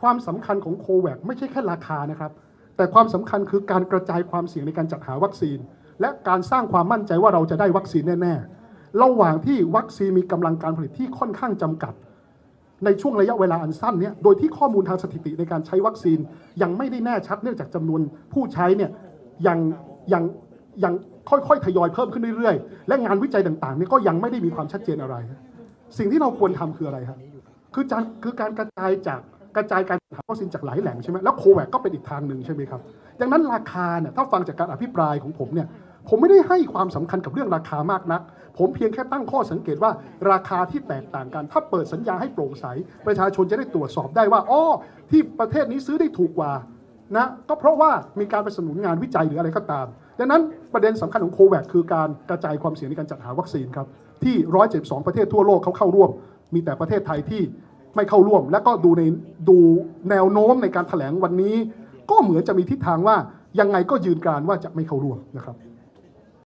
ความสำคัญของโควิดไม่ใช่แค่ราคานะครับ แต่ความสำคัญคือการกระจายความเสี่ยงในการจัดหาวัคซีน และการสร้างความมั่นใจว่าเราจะได้วัคซีนแน่ๆ ระหว่างที่วัคซีนมีกำลังการผลิตที่ค่อนข้างจำกัด ในช่วงระยะเวลาอันสั้นเนี่ยโดยที่ข้อมูลทางสถิติในการใช้วัคซีนยังไม่ได้แน่ชัดเนื่องจากจำนวนผู้ใช้เนี่ยยังยังยังค่อยๆ ทยอยเพิ่มขึ้นเรื่อยๆ และงานวิจัยต่างๆเนี่ยก็ยังไม่ได้มีความชัดเจนอะไร สิ่งที่เราควรทำคืออะไรครับคือการคือการกระจายจาก กระจายการหาวัคซีนจากหลายแหล่งใช่ไหมแล้วโควิดก็เป็นอีกทางหนึ่งใช่ไหมครับดังนั้นราคาเนี่ยถ้าฟังจากการอภิปรายของผมเนี่ยผมไม่ได้ให้ความสำคัญกับเรื่องราคามากนัก ผมเพียงแค่ตั้งข้อสังเกตว่าราคาที่แตกต่างกัน ถ้าเปิดสัญญาให้โปร่งใส ประชาชนจะได้ตรวจสอบได้ว่าอ๋อที่ประเทศนี้ซื้อได้ถูกกว่านะก็เพราะว่ามีการไปสนับสนุนงานวิจัยหรืออะไรก็ตาม ดังนั้นประเด็นสำคัญของโควิดคือการกระจายความเสี่ยงในการจัดหาวัคซีนครับที่ 172 ประเทศทั่วโลกเขาเข้าร่วม มีแต่ประเทศไทยที่ ไม่เข้าร่วม และก็ดูในดูแนวโน้มในการแถลงวันนี้ ก็เหมือนจะมีทิศทางว่ายังไงก็ยืนการว่าจะไม่เข้าร่วมนะครับ